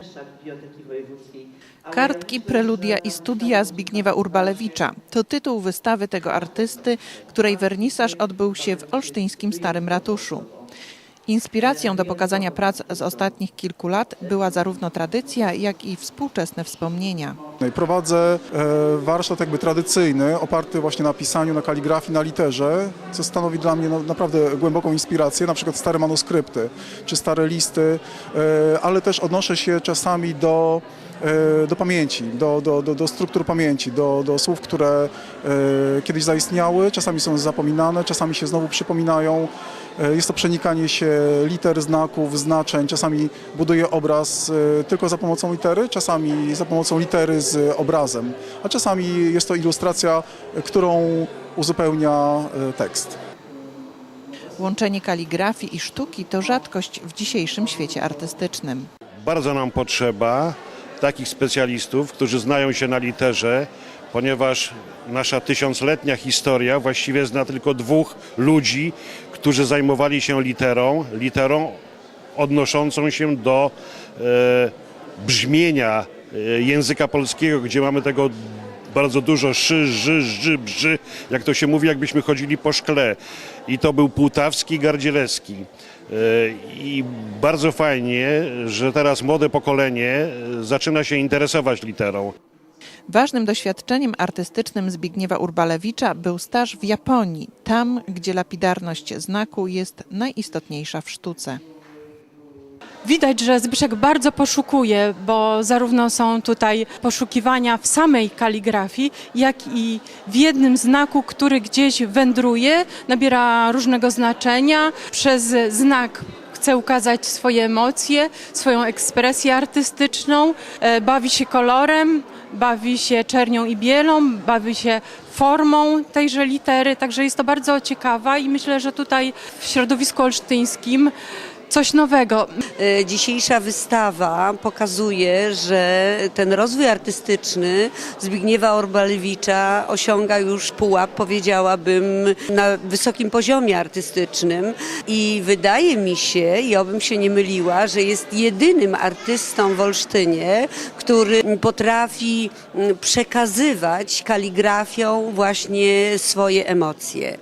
Wrzeszczak Biblioteki Wojewódzkiej. Kartki, preludia i studia Zbigniewa Urbalewicza to tytuł wystawy tego artysty, której wernisaż odbył się w olsztyńskim Starym Ratuszu. Inspiracją do pokazania prac z ostatnich kilku lat była zarówno tradycja, jak i współczesne wspomnienia. Prowadzę e, warsztat jakby tradycyjny, oparty właśnie na pisaniu, na kaligrafii, na literze, co stanowi dla mnie no, naprawdę głęboką inspirację, na przykład stare manuskrypty czy stare listy, e, ale też odnoszę się czasami do, e, do pamięci, do, do, do, do struktur pamięci, do, do słów, które kiedyś zaistniały, czasami są zapominane, czasami się znowu przypominają. Jest to przenikanie się liter, znaków, znaczeń. Czasami buduję obraz tylko za pomocą litery, czasami za pomocą litery z obrazem, a czasami jest to ilustracja, którą uzupełnia e, tekst. Łączenie kaligrafii i sztuki to rzadkość w dzisiejszym świecie artystycznym. Bardzo nam potrzeba takich specjalistów, którzy znają się na literze, ponieważ nasza tysiącletnia historia właściwie zna tylko dwóch ludzi, którzy zajmowali się literą, literą odnoszącą się do e, brzmienia języka polskiego, gdzie mamy tego bardzo dużo szy, ży, ży, brzy, jak to się mówi, jakbyśmy chodzili po szkle. I to był Półtawski Gardzielewski. E, I bardzo fajnie, że teraz młode pokolenie e, zaczyna się interesować literą. Ważnym doświadczeniem artystycznym Zbigniewa Urbalewicza był staż w Japonii, tam gdzie lapidarność znaku jest najistotniejsza w sztuce. Widać, że Zbyszek bardzo poszukuje, bo zarówno są tutaj poszukiwania w samej kaligrafii, jak i w jednym znaku, który gdzieś wędruje, nabiera różnego znaczenia. Przez znak chce ukazać swoje emocje, swoją ekspresję artystyczną, e, bawi się kolorem, bawi się czernią i bielą, bawi się formą tejże litery, także jest to bardzo ciekawa i myślę, że tutaj w środowisku olsztyńskim coś nowego. E, Dzisiejsza wystawa pokazuje, że ten rozwój artystyczny Zbigniewa Orbalewicza osiąga już pułap, powiedziałabym, na wysokim poziomie artystycznym i wydaje mi się, i obym się nie myliła, że jest jedynym artystą w Olsztynie, który potrafi mm, przekazywać kaligrafią właśnie swoje emocje.